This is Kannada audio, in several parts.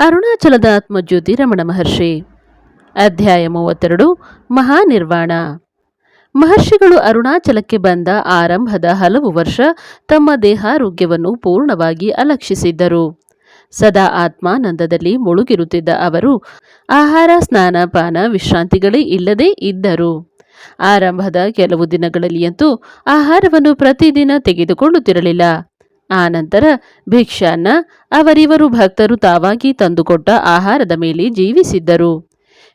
ಅರುಣಾಚಲದ ಆತ್ಮಜ್ಯೋತಿ ರಮಣ ಮಹರ್ಷಿ. ಅಧ್ಯಾಯ ಮೂವತ್ತೆರಡು, ಮಹಾನಿರ್ವಾಣ. ಮಹರ್ಷಿಗಳು ಅರುಣಾಚಲಕ್ಕೆ ಬಂದ ಆರಂಭದ ಹಲವು ವರ್ಷ ತಮ್ಮ ದೇಹಾರೋಗ್ಯವನ್ನು ಪೂರ್ಣವಾಗಿ ಅಲಕ್ಷಿಸಿದ್ದರು. ಸದಾ ಆತ್ಮಾನಂದದಲ್ಲಿ ಮುಳುಗಿರುತ್ತಿದ್ದ ಅವರು ಆಹಾರ, ಸ್ನಾನ, ಪಾನ, ವಿಶ್ರಾಂತಿಗಳೇ ಇಲ್ಲದೇ ಇದ್ದರು. ಆರಂಭದ ಕೆಲವು ದಿನಗಳಲ್ಲಿಯಂತೂ ಆಹಾರವನ್ನು ಪ್ರತಿದಿನ ತೆಗೆದುಕೊಳ್ಳುತ್ತಿರಲಿಲ್ಲ. ಆನಂತರ ಭಿಕ್ಷಾನ್ನ ಅವರಿವರು ಭಕ್ತರು ತಾವಾಗಿ ತಂದುಕೊಟ್ಟ ಆಹಾರದ ಮೇಲೆ ಜೀವಿಸಿದ್ದರು.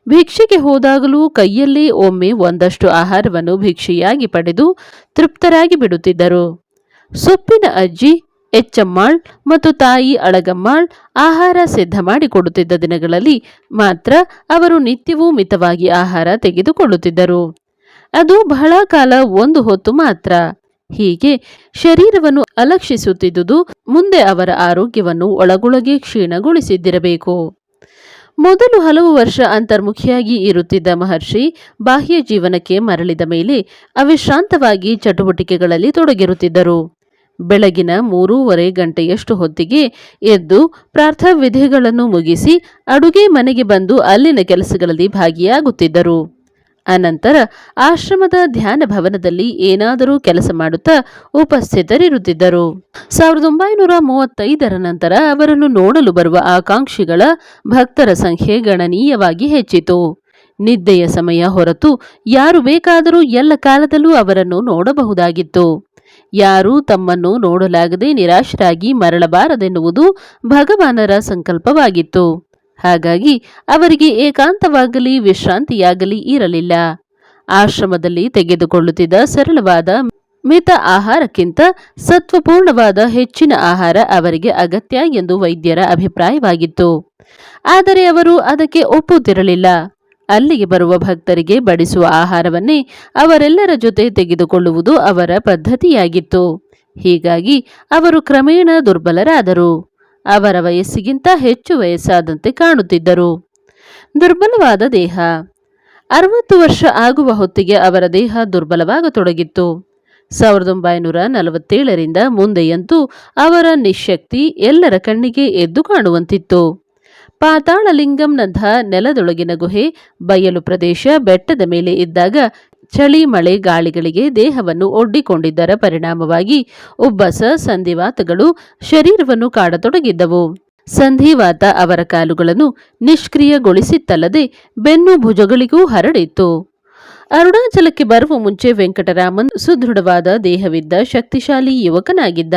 ಭಿಕ್ಷೆಗೆ ಹೋದಾಗಲೂ ಕೈಯಲ್ಲಿ ಒಮ್ಮೆ ಒಂದಷ್ಟು ಆಹಾರವನ್ನು ಭಿಕ್ಷೆಯಾಗಿ ಪಡೆದು ತೃಪ್ತರಾಗಿ ಬಿಡುತ್ತಿದ್ದರು. ಸೊಪ್ಪಿನ ಅಜ್ಜಿ, ಎಚ್ಚಮ್ಮಾಳ್ ಮತ್ತು ತಾಯಿ ಅಳಗಮ್ಮಾಳ್ ಆಹಾರ ಸಿದ್ಧ ಮಾಡಿಕೊಡುತ್ತಿದ್ದ ದಿನಗಳಲ್ಲಿ ಮಾತ್ರ ಅವರು ನಿತ್ಯವೂ ಮಿತವಾಗಿ ಆಹಾರ ತೆಗೆದುಕೊಳ್ಳುತ್ತಿದ್ದರು. ಅದು ಬಹಳ ಕಾಲ ಒಂದು ಹೊತ್ತು ಮಾತ್ರ. ಹೀಗೆ ಶರೀರವನ್ನು ಅಲಕ್ಷಿಸುತ್ತಿದ್ದುದು ಮುಂದೆ ಅವರ ಆರೋಗ್ಯವನ್ನು ಒಳಗೊಳಗೆ ಕ್ಷೀಣಗೊಳಿಸಿದ್ದಿರಬೇಕು. ಮೊದಲು ಹಲವು ವರ್ಷ ಅಂತರ್ಮುಖಿಯಾಗಿ ಇರುತ್ತಿದ್ದ ಮಹರ್ಷಿ ಬಾಹ್ಯ ಜೀವನಕ್ಕೆ ಮರಳಿದ ಮೇಲೆ ಅವಿಶ್ರಾಂತವಾಗಿ ಚಟುವಟಿಕೆಗಳಲ್ಲಿ ತೊಡಗಿರುತ್ತಿದ್ದರು. ಬೆಳಗಿನ ಮೂರೂವರೆ ಗಂಟೆಯಷ್ಟು ಹೊತ್ತಿಗೆ ಎದ್ದು ಪ್ರಾರ್ಥವಿಧಿಗಳನ್ನು ಮುಗಿಸಿ ಅಡುಗೆ ಮನೆಗೆ ಬಂದು ಅಲ್ಲಿನ ಕೆಲಸಗಳಲ್ಲಿ ಭಾಗಿಯಾಗುತ್ತಿದ್ದರು. ಅನಂತರ ಆಶ್ರಮದ ಧ್ಯಾನ ಭವನದಲ್ಲಿ ಏನಾದರೂ ಕೆಲಸ ಮಾಡುತ್ತಾ ಉಪಸ್ಥಿತರಿರುತ್ತಿದ್ದರು. ಸಾವಿರದ ಒಂಬೈನೂರ ಮೂವತ್ತೈದರ ನಂತರ ಅವರನ್ನು ನೋಡಲು ಬರುವ ಆಕಾಂಕ್ಷಿಗಳ ಭಕ್ತರ ಸಂಖ್ಯೆ ಗಣನೀಯವಾಗಿ ಹೆಚ್ಚಿತು. ನಿದ್ದೆಯ ಸಮಯ ಹೊರತು ಯಾರು ಬೇಕಾದರೂ ಎಲ್ಲ ಕಾಲದಲ್ಲೂ ಅವರನ್ನು ನೋಡಬಹುದಾಗಿತ್ತು. ಯಾರೂ ತಮ್ಮನ್ನು ನೋಡಲಾಗದೆ ನಿರಾಶರಾಗಿ ಮರಳಬಾರದೆನ್ನುವುದು ಭಗವಾನರ ಸಂಕಲ್ಪವಾಗಿತ್ತು. ಹಾಗಾಗಿ ಅವರಿಗೆ ಏಕಾಂತವಾಗಲಿ, ವಿಶ್ರಾಂತಿಯಾಗಲಿ ಇರಲಿಲ್ಲ. ಆಶ್ರಮದಲ್ಲಿ ತೆಗೆದುಕೊಳ್ಳುತ್ತಿದ್ದ ಸರಳವಾದ ಮಿತ ಆಹಾರಕ್ಕಿಂತ ಸತ್ವಪೂರ್ಣವಾದ ಹೆಚ್ಚಿನ ಆಹಾರ ಅವರಿಗೆ ಅಗತ್ಯ ಎಂದು ವೈದ್ಯರ ಅಭಿಪ್ರಾಯವಾಗಿತ್ತು. ಆದರೆ ಅವರು ಅದಕ್ಕೆ ಒಪ್ಪುತ್ತಿರಲಿಲ್ಲ. ಅಲ್ಲಿಗೆ ಬರುವ ಭಕ್ತರಿಗೆ ಬಡಿಸುವ ಆಹಾರವನ್ನೇ ಅವರೆಲ್ಲರ ಜೊತೆ ತೆಗೆದುಕೊಳ್ಳುವುದು ಅವರ ಪದ್ಧತಿಯಾಗಿತ್ತು. ಹೀಗಾಗಿ ಅವರು ಕ್ರಮೇಣ ದುರ್ಬಲರಾದರು. ಅವರ ವಯಸ್ಸಿಗಿಂತ ಹೆಚ್ಚು ವಯಸ್ಸಾದಂತೆ ಕಾಣುತ್ತಿದ್ದರು. ದುರ್ಬಲವಾದ ದೇಹ. ಅರವತ್ತು ವರ್ಷ ಆಗುವ ಹೊತ್ತಿಗೆ ಅವರ ದೇಹ ದುರ್ಬಲವಾಗತೊಡಗಿತ್ತು. ಸಾವಿರದ ಒಂಬೈನೂರ ನಲವತ್ತೇಳರಿಂದ ಮುಂದೆಯಂತೂ ಅವರ ನಿಶಕ್ತಿ ಎಲ್ಲರ ಕಣ್ಣಿಗೆ ಎದ್ದು ಕಾಣುವಂತಿತ್ತು. ಪಾತಾಳಲಿಂಗಂನಂಥ ನೆಲದೊಳಗಿನ ಗುಹೆ ಬಯಲು ಪ್ರದೇಶ ಬೆಟ್ಟದ ಮೇಲೆ ಇದ್ದಾಗ ಚಳಿ, ಮಳೆ ಗಾಳಿಗಳಿಗೆ ದೇಹವನ್ನು ಒಡ್ಡಿಕೊಂಡಿದ್ದರ ಪರಿಣಾಮವಾಗಿ ಉಬ್ಬಸ ಸಂಧಿವಾತಗಳು ಶರೀರವನ್ನು ಕಾಡತೊಡಗಿದ್ದವು. ಸಂಧಿವಾತ ಅವರ ಕಾಲುಗಳನ್ನು ನಿಷ್ಕ್ರಿಯಗೊಳಿಸಿತ್ತಲ್ಲದೆ ಬೆನ್ನು ಭುಜಗಳಿಗೂ ಹರಡಿತ್ತು. ಅರುಣಾಚಲಕ್ಕೆ ಬರುವ ಮುಂಚೆ ವೆಂಕಟರಾಮನ್ ಸುದೃಢವಾದ ದೇಹವಿದ್ದ ಶಕ್ತಿಶಾಲಿ ಯುವಕನಾಗಿದ್ದ.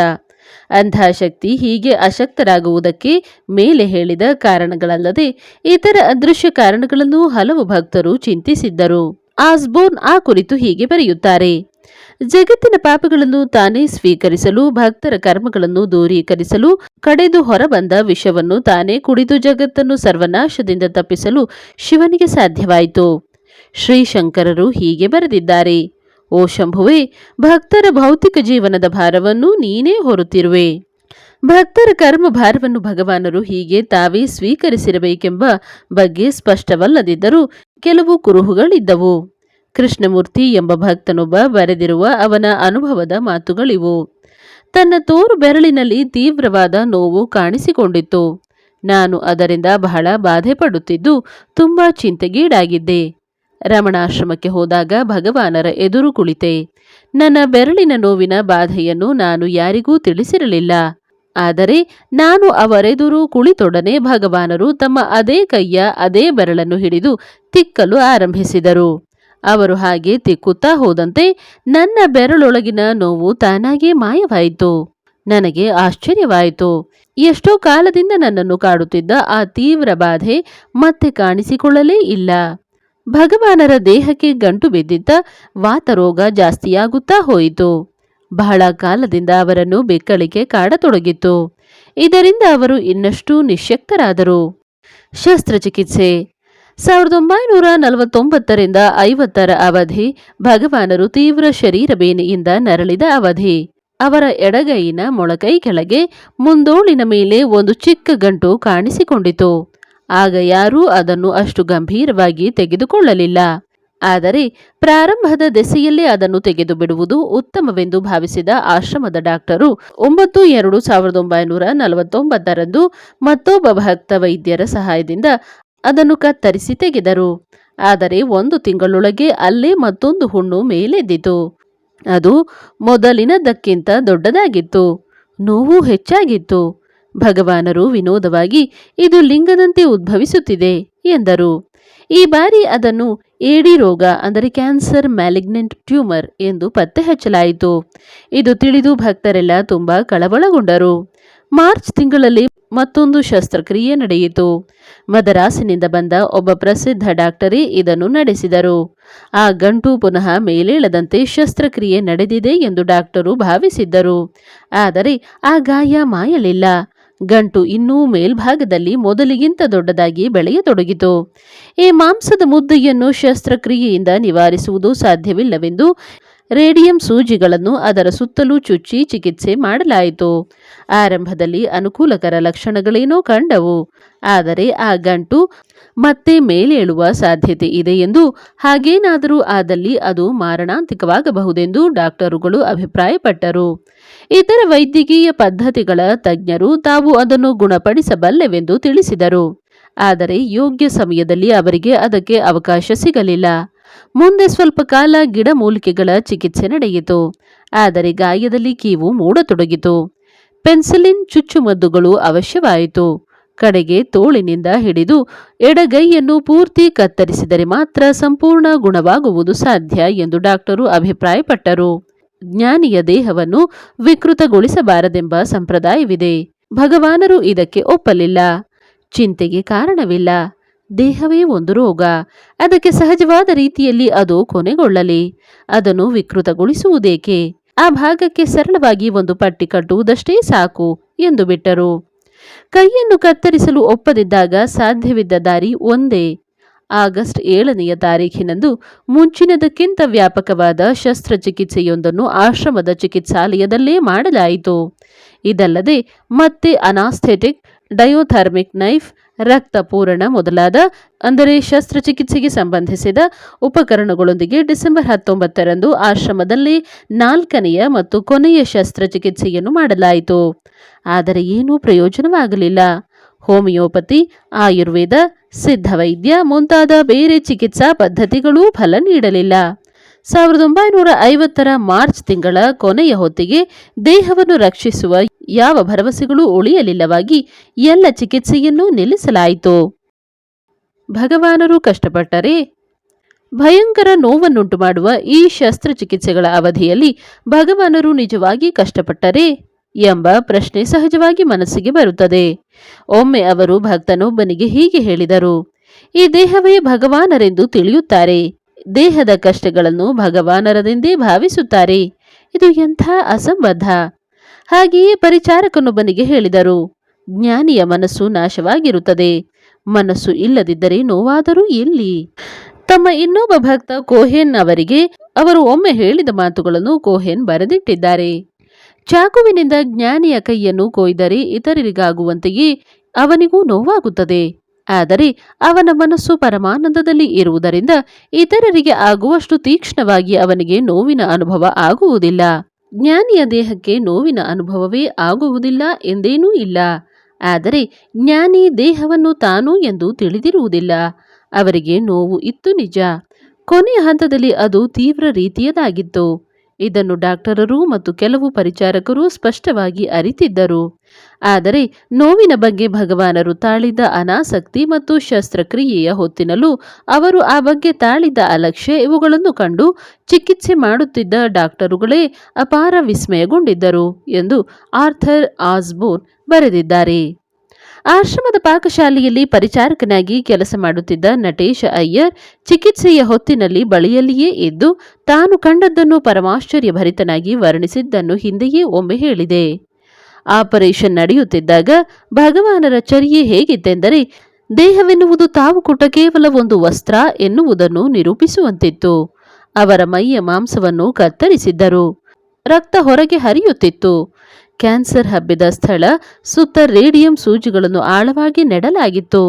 ಅಂಥ ಶಕ್ತಿ ಹೀಗೆ ಅಶಕ್ತರಾಗುವುದಕ್ಕೆ ಮೇಲೆ ಹೇಳಿದ ಕಾರಣಗಳಲ್ಲದೆ ಇತರ ಅದೃಶ್ಯ ಕಾರಣಗಳನ್ನು ಹಲವು ಭಕ್ತರು ಚಿಂತಿಸಿದ್ದರು. ಆಸ್ಬೋರ್ನ್ ಆ ಕುರಿತು ಹೀಗೆ ಬರೆಯುತ್ತಾರೆ. ಜಗತ್ತಿನ ಪಾಪಗಳನ್ನು ತಾನೇ ಸ್ವೀಕರಿಸಲು, ಭಕ್ತರ ಕರ್ಮಗಳನ್ನು ದೂರೀಕರಿಸಲು, ಕಡೆದು ಹೊರಬಂದ ವಿಷವನ್ನು ತಾನೇ ಕುಡಿದು ಜಗತ್ತನ್ನು ಸರ್ವನಾಶದಿಂದ ತಪ್ಪಿಸಲು ಶಿವನಿಗೆ ಸಾಧ್ಯವಾಯಿತು. ಶ್ರೀಶಂಕರರು ಹೀಗೆ ಬರೆದಿದ್ದಾರೆ. ಓ ಶಂಭುವೆ, ಭಕ್ತರ ಭೌತಿಕ ಜೀವನದ ಭಾರವನ್ನು ನೀನೇ ಹೊರುತ್ತಿರುವೆ. ಭಕ್ತರ ಕರ್ಮ ಭಾರವನ್ನು ಭಗವಾನರು ಹೀಗೆ ತಾವೇ ಸ್ವೀಕರಿಸಿರಬೇಕೆಂಬ ಬಗ್ಗೆ ಸ್ಪಷ್ಟವಲ್ಲದಿದ್ದರೂ ಕೆಲವು ಕುರುಹುಗಳಿದ್ದವು. ಕೃಷ್ಣಮೂರ್ತಿ ಎಂಬ ಭಕ್ತನೊಬ್ಬ ಬರೆದಿರುವ ಅವನ ಅನುಭವದ ಮಾತುಗಳಿವು. ತನ್ನ ತೋರು ಬೆರಳಿನಲ್ಲಿ ತೀವ್ರವಾದ ನೋವು ಕಾಣಿಸಿಕೊಂಡಿತ್ತು. ನಾನು ಅದರಿಂದ ಬಹಳ ಬಾಧೆ ಪಡುತ್ತಿದ್ದು ತುಂಬ ಚಿಂತೆಗೀಡಾಗಿದ್ದೆ. ರಮಣಾಶ್ರಮಕ್ಕೆ ಹೋದಾಗ ಭಗವಾನರ ಎದುರು ಕುಳಿತೆ. ನನ್ನ ಬೆರಳಿನ ನೋವಿನ ಬಾಧೆಯನ್ನು ನಾನು ಯಾರಿಗೂ ತಿಳಿಸಿರಲಿಲ್ಲ. ಆದರೆ ನಾನು ಅವರೆದುರು ಕುಳಿತೊಡನೆ ಭಗವಾನರು ತಮ್ಮ ಅದೇ ಕೈಯ ಅದೇ ಬೆರಳನ್ನು ಹಿಡಿದು ತಿಕ್ಕಲು ಆರಂಭಿಸಿದರು. ಅವರು ಹಾಗೆ ತಿಕ್ಕುತ್ತಾ ಹೋದಂತೆ ನನ್ನ ಬೆರಳೊಳಗಿನ ನೋವು ತಾನಾಗೇ ಮಾಯವಾಯಿತು. ನನಗೆ ಆಶ್ಚರ್ಯವಾಯಿತು. ಎಷ್ಟೋ ಕಾಲದಿಂದ ನನ್ನನ್ನು ಕಾಡುತ್ತಿದ್ದ ಆ ತೀವ್ರ ಬಾಧೆ ಮತ್ತೆ ಕಾಣಿಸಿಕೊಳ್ಳಲೇ ಇಲ್ಲ. ಭಗವಾನರ ದೇಹಕ್ಕೆ ಗಂಟು ಬಿದ್ದಿದ್ದ ವಾತರೋಗ ಜಾಸ್ತಿಯಾಗುತ್ತಾ ಹೋಯಿತು. ಬಹಳ ಕಾಲದಿಂದ ಅವರನ್ನು ಬೆಕ್ಕಳಿಕೆ ಕಾಡತೊಡಗಿತ್ತು. ಇದರಿಂದ ಅವರು ಇನ್ನಷ್ಟು ನಿಶಕ್ತರಾದರು ಶಸ್ತ್ರಚಿಕಿತ್ಸೆ. ಸಾವಿರದ ಒಂಬೈನೂರ ನಲವತ್ತೊಂಬತ್ತರಿಂದ ಐವತ್ತರ ಅವಧಿ ಭಗವಾನರು ತೀವ್ರ ಶರೀರ ಬೇನೆಯಿಂದ ನರಳಿದ ಅವಧಿ. ಅವರ ಎಡಗೈನ ಮೊಳಕೈ ಕೆಳಗೆ ಮುಂದೋಳಿನ ಮೇಲೆ ಒಂದು ಚಿಕ್ಕ ಗಂಟು ಕಾಣಿಸಿಕೊಂಡಿತು. ಆಗ ಯಾರೂ ಅದನ್ನು ಅಷ್ಟು ಗಂಭೀರವಾಗಿ ತೆಗೆದುಕೊಳ್ಳಲಿಲ್ಲ. ಆದರೆ ಪ್ರಾರಂಭದ ದೆಸೆಯಲ್ಲೇ ಅದನ್ನು ತೆಗೆದು ಬಿಡುವುದು ಉತ್ತಮವೆಂದು ಭಾವಿಸಿದ ಆಶ್ರಮದ ಡಾಕ್ಟರು ಒಂಬತ್ತು ಎರಡು ಸಾವಿರದ ಒಂಬೈನೂರ ನಲವತ್ತೊಂಬತ್ತರಂದು ಮತ್ತೊಬ್ಬ ಭಕ್ತ ವೈದ್ಯರ ಸಹಾಯದಿಂದ ಅದನ್ನು ಕತ್ತರಿಸಿ ತೆಗೆದರು. ಆದರೆ ಒಂದು ತಿಂಗಳೊಳಗೆ ಅಲ್ಲೇ ಮತ್ತೊಂದು ಹುಣ್ಣು ಮೇಲೆದ್ದಿತು. ಅದು ಮೊದಲಿನದಕ್ಕಿಂತ ದೊಡ್ಡದಾಗಿತ್ತು. ನೋವು ಹೆಚ್ಚಾಗಿತ್ತು. ಭಗವಾನರು ವಿನೋದವಾಗಿ ಇದು ಲಿಂಗದಂತೆ ಉದ್ಭವಿಸುತ್ತಿದೆ. ಎಂದರು. ಈ ಬಾರಿ ಅದನ್ನು ಏಡಿ ರೋಗ, ಅಂದರೆ ಕ್ಯಾನ್ಸರ್ ಮ್ಯಾಲಿಗ್ನೆಂಟ್ ಟ್ಯೂಮರ್ ಎಂದು ಪತ್ತೆ ಹಚ್ಚಲಾಯಿತು. ಇದು ತಿಳಿದು ಭಕ್ತರೆಲ್ಲ ತುಂಬಾ ಕಳವಳಗೊಂಡರು. ಮಾರ್ಚ್ ತಿಂಗಳಲ್ಲಿ ಮತ್ತೊಂದು ಶಸ್ತ್ರಕ್ರಿಯೆ ನಡೆಯಿತು. ಮದರಾಸಿನಿಂದ ಬಂದ ಒಬ್ಬ ಪ್ರಸಿದ್ಧ ಡಾಕ್ಟರೇ ಇದನ್ನು ನಡೆಸಿದರು. ಆ ಗಂಟು ಪುನಃ ಮೇಲೇಳದಂತೆ ಶಸ್ತ್ರಕ್ರಿಯೆ ನಡೆದಿದೆ ಎಂದು ಡಾಕ್ಟರು ಭಾವಿಸಿದ್ದರು. ಆದರೆ ಆ ಗಾಯ ಮಾಯಲಿಲ್ಲ. ಗಂಟು ಇನ್ನೂ ಮೇಲ್ಭಾಗದಲ್ಲಿ ಮೊದಲಿಗಿಂತ ದೊಡ್ಡದಾಗಿ ಬೆಳೆಯತೊಡಗಿತು. ಈ ಮಾಂಸದ ಮುದ್ದೆಯನ್ನು ಶಸ್ತ್ರಕ್ರಿಯೆಯಿಂದ ನಿವಾರಿಸುವುದು ಸಾಧ್ಯವಿಲ್ಲವೆಂದು ರೇಡಿಯಂ ಸೂಜಿಗಳನ್ನು ಅದರ ಸುತ್ತಲೂ ಚುಚ್ಚಿ ಚಿಕಿತ್ಸೆ ಮಾಡಲಾಯಿತು. ಆರಂಭದಲ್ಲಿ ಅನುಕೂಲಕರ ಲಕ್ಷಣಗಳೇನೋ ಕಂಡವು. ಆದರೆ ಆ ಗಂಟು ಮತ್ತೆ ಮೇಲೇಳುವ ಸಾಧ್ಯತೆ ಇದೆ ಎಂದು ಹಾಗೇನಾದರೂ ಆದಲ್ಲಿ ಅದು ಮಾರಣಾಂತಿಕವಾಗಬಹುದೆಂದು ಡಾಕ್ಟರುಗಳು ಅಭಿಪ್ರಾಯಪಟ್ಟರು. ಇತರ ವೈದ್ಯಕೀಯ ಪದ್ಧತಿಗಳ ತಜ್ಞರು ತಾವು ಅದನ್ನು ಗುಣಪಡಿಸಬಲ್ಲೆವೆಂದು ತಿಳಿಸಿದರು. ಆದರೆ ಯೋಗ್ಯ ಸಮಯದಲ್ಲಿ ಅವರಿಗೆ ಅದಕ್ಕೆ ಅವಕಾಶ ಸಿಗಲಿಲ್ಲ. ಮುಂದೆ ಸ್ವಲ್ಪ ಕಾಲ ಗಿಡಮೂಲಿಕೆಗಳ ಚಿಕಿತ್ಸೆ ನಡೆಯಿತು. ಆದರೆ ಗಾಯದಲ್ಲಿ ಕೀವು ಮೂಡತೊಡಗಿತು. ಪೆನ್ಸಿಲಿನ್ ಚುಚ್ಚುಮದ್ದುಗಳು ಅವಶ್ಯವಾಯಿತು. ಕಡೆಗೆ ತೋಳಿನಿಂದ ಹಿಡಿದು ಎಡಗೈಯನ್ನು ಪೂರ್ತಿ ಕತ್ತರಿಸಿದರೆ ಮಾತ್ರ ಸಂಪೂರ್ಣ ಗುಣವಾಗುವುದು ಸಾಧ್ಯ ಎಂದು ಡಾಕ್ಟರು ಅಭಿಪ್ರಾಯಪಟ್ಟರು. ಜ್ಞಾನಿಯ ದೇಹವನ್ನು ವಿಕೃತಗೊಳಿಸಬಾರದೆಂಬ ಸಂಪ್ರದಾಯವಿದೆ. ಭಗವಾನರು ಇದಕ್ಕೆ ಒಪ್ಪಲಿಲ್ಲ. ಚಿಂತೆಗೆ ಕಾರಣವಿಲ್ಲ. ದೇಹವೇ ಒಂದು ರೋಗ. ಅದಕ್ಕೆ ಸಹಜವಾದ ರೀತಿಯಲ್ಲಿ ಅದು ಕೊನೆಗೊಳ್ಳಲಿ. ಅದನ್ನು ವಿಕೃತಗೊಳಿಸುವುದೇಕೆ? ಆ ಭಾಗಕ್ಕೆ ಸರಳವಾಗಿ ಒಂದು ಪಟ್ಟಿ ಕಟ್ಟುವುದಷ್ಟೇ ಸಾಕು, ಎಂದು ಬಿಟ್ಟರು. ಕೈಯನ್ನು ಕತ್ತರಿಸಲು ಒಪ್ಪದಿದ್ದಾಗ ಸಾಧ್ಯವಿದ್ದ ದಾರಿ ಒಂದೇ. ಆಗಸ್ಟ್ ಏಳನೆಯ ತಾರೀಖಿನಂದು ಮುಂಚಿನದಕ್ಕಿಂತ ವ್ಯಾಪಕವಾದ ಶಸ್ತ್ರಚಿಕಿತ್ಸೆಯೊಂದನ್ನು ಆಶ್ರಮದ ಚಿಕಿತ್ಸಾಲಯದಲ್ಲೇ ಮಾಡಲಾಯಿತು. ಇದಲ್ಲದೆ ಮತ್ತೆ ಅನಾಸ್ಥೆಟಿಕ್, ಡಯೋಥರ್ಮಿಕ್ ನೈಫ್ ರಕ್ತ ಪೂರಣ ಮೊದಲಾದ, ಅಂದರೆ ಶಸ್ತ್ರಚಿಕಿತ್ಸೆಗೆ ಸಂಬಂಧಿಸಿದ ಉಪಕರಣಗಳೊಂದಿಗೆ ಡಿಸೆಂಬರ್ ಹತ್ತೊಂಬತ್ತರಂದು ಆಶ್ರಮದಲ್ಲಿ ನಾಲ್ಕನೆಯ ಮತ್ತು ಕೊನೆಯ ಶಸ್ತ್ರಚಿಕಿತ್ಸೆಯನ್ನು ಮಾಡಲಾಯಿತು. ಆದರೆ ಏನೂ ಪ್ರಯೋಜನವಾಗಲಿಲ್ಲ. ಹೋಮಿಯೋಪತಿ, ಆಯುರ್ವೇದ, ಸಿದ್ಧವೈದ್ಯ ಮುಂತಾದ ಬೇರೆ ಚಿಕಿತ್ಸಾ ಪದ್ಧತಿಗಳೂ ಫಲ ನೀಡಲಿಲ್ಲ. ಸಾವಿರದ ಒಂಬೈನೂರ ಐವತ್ತರ ಮಾರ್ಚ್ ತಿಂಗಳ ಕೊನೆಯ ಹೊತ್ತಿಗೆ ದೇಹವನ್ನು ರಕ್ಷಿಸುವ ಯಾವ ಭರವಸೆಗಳೂ ಉಳಿಯಲಿಲ್ಲವಾಗಿ ಎಲ್ಲ ಚಿಕಿತ್ಸೆಯನ್ನೂ ನಿಲ್ಲಿಸಲಾಯಿತು. ಭಗವಾನರು ಕಷ್ಟಪಟ್ಟರೆ ಭಯಂಕರ ನೋವನ್ನುಂಟು ಮಾಡುವ ಈ ಶಸ್ತ್ರಚಿಕಿತ್ಸೆಗಳ ಅವಧಿಯಲ್ಲಿ ಭಗವಾನರು ನಿಜವಾಗಿ ಕಷ್ಟಪಟ್ಟರೆ ಎಂಬ ಪ್ರಶ್ನೆ ಸಹಜವಾಗಿ ಮನಸ್ಸಿಗೆ ಬರುತ್ತದೆ. ಒಮ್ಮೆ ಅವರು ಭಕ್ತನೊಬ್ಬನಿಗೆ ಹೀಗೆ ಹೇಳಿದರು, ಈ ದೇಹವೇ ಭಗವಾನರೆಂದು ತಿಳಿಯುತ್ತಾರೆ. ದೇಹದ ಕಷ್ಟಗಳನ್ನು ಭಗವಾನರದೆಂದೇ ಭಾವಿಸುತ್ತಾರೆ. ಇದು ಎಂಥ ಅಸಂಬದ್ಧ. ಹಾಗೆಯೇ ಪರಿಚಾರಕನೊಬ್ಬನಿಗೆ ಹೇಳಿದರು, ಜ್ಞಾನಿಯ ಮನಸ್ಸು ನಾಶವಾಗಿರುತ್ತದೆ, ಮನಸ್ಸು ಇಲ್ಲದಿದ್ದರೆ ನೋವಾದರೂ ಎಲ್ಲಿ? ತಮ್ಮ ಇನ್ನೊಬ್ಬ ಭಕ್ತ ಕೋಹೆನ್ ಅವರಿಗೆ, ಅವರು ಒಮ್ಮೆ ಹೇಳಿದ ಮಾತುಗಳನ್ನು ಕೋಹೆನ್ ಬರೆದಿಟ್ಟಿದ್ದಾರೆ. ಚಾಕುವಿನಿಂದ ಜ್ಞಾನಿಯ ಕೈಯನ್ನು ಕೊಯ್ದರೆ ಇತರರಿಗಾಗುವಂತೆಯೇ ಅವನಿಗೂ ನೋವಾಗುತ್ತದೆ. ಆದರೆ ಅವನ ಮನಸ್ಸು ಪರಮಾನಂದದಲ್ಲಿ ಇರುವುದರಿಂದ ಇತರರಿಗೆ ಆಗುವಷ್ಟು ತೀಕ್ಷ್ಣವಾಗಿ ಅವನಿಗೆ ನೋವಿನ ಅನುಭವ ಆಗುವುದಿಲ್ಲ. ಜ್ಞಾನಿಯ ದೇಹಕ್ಕೆ ನೋವಿನ ಅನುಭವವೇ ಆಗುವುದಿಲ್ಲ ಎಂದೇನೂ ಇಲ್ಲ. ಆದರೆ ಜ್ಞಾನಿ ದೇಹವನ್ನು ತಾನು ಎಂದು ತಿಳಿದಿರುವುದಿಲ್ಲ. ಅವರಿಗೆ ನೋವು ಇತ್ತು ನಿಜ. ಕೊನೆಯ ಹಂತದಲ್ಲಿ ಅದು ತೀವ್ರ ರೀತಿಯದಾಗಿತ್ತು. ಇದನ್ನು ಡಾಕ್ಟರರು ಮತ್ತು ಕೆಲವು ಪರಿಚಾರಕರು ಸ್ಪಷ್ಟವಾಗಿ ಅರಿತಿದ್ದರು. ಆದರೆ ನೋವಿನ ಬಗ್ಗೆ ಭಗವಾನರು ತಾಳಿದ ಅನಾಸಕ್ತಿ ಮತ್ತು ಶಸ್ತ್ರಕ್ರಿಯೆಯ ಹೊತ್ತಿನಲ್ಲೂ ಅವರು ಆ ಬಗ್ಗೆ ತಾಳಿದ ಅಲಕ್ಷ್ಯ ಇವುಗಳನ್ನು ಕಂಡು ಚಿಕಿತ್ಸೆ ಮಾಡುತ್ತಿದ್ದ ಡಾಕ್ಟರುಗಳೇ ಅಪಾರ ವಿಸ್ಮಯಗೊಂಡಿದ್ದರು ಎಂದು ಆರ್ಥರ್ ಆಸ್ಬೋರ್ನ್ ಬರೆದಿದ್ದಾರೆ. ಆಶ್ರಮದ ಪಾಕಶಾಲೆಯಲ್ಲಿ ಪರಿಚಾರಕನಾಗಿ ಕೆಲಸ ಮಾಡುತ್ತಿದ್ದ ನಟೇಶ ಅಯ್ಯರ್ ಚಿಕಿತ್ಸೆಯ ಹೊತ್ತಿನಲ್ಲಿ ಬಳಿಯಲ್ಲಿಯೇ ಇದ್ದು, ತಾನು ಕಂಡದ್ದನ್ನು ಪರಮಾಶ್ಚರ್ಯಭರಿತನಾಗಿ ವರ್ಣಿಸಿದ್ದನ್ನು ಹಿಂದೆಯೇ ಒಮ್ಮೆ ಹೇಳಿದೆ. ಆಪರೇಷನ್ ನಡೆಯುತ್ತಿದ್ದಾಗ ಭಗವಾನರ ಚರ್ಯೆ ಹೇಗಿತ್ತೆಂದರೆ, ದೇಹವೆನ್ನುವುದು ತಾವು ಕೊಟ್ಟ ಕೇವಲ ಒಂದು ವಸ್ತ್ರ ಎನ್ನುವುದನ್ನು ನಿರೂಪಿಸುವಂತಿತ್ತು. ಅವರ ಮೈಯ ಮಾಂಸವನ್ನು ಕತ್ತರಿಸಿದ್ದರು. ರಕ್ತ ಹೊರಗೆ ಹರಿಯುತ್ತಿತ್ತು. ಕ್ಯಾನ್ಸರ್ ಹಬ್ಬಿದ ಸ್ಥಳ, ಸುತ್ತ ರೇಡಿಯಂ ಸೂಜಿಗಳನ್ನು ಆಳವಾಗಿ ನೆಡಲಾಗಿತ್ತು.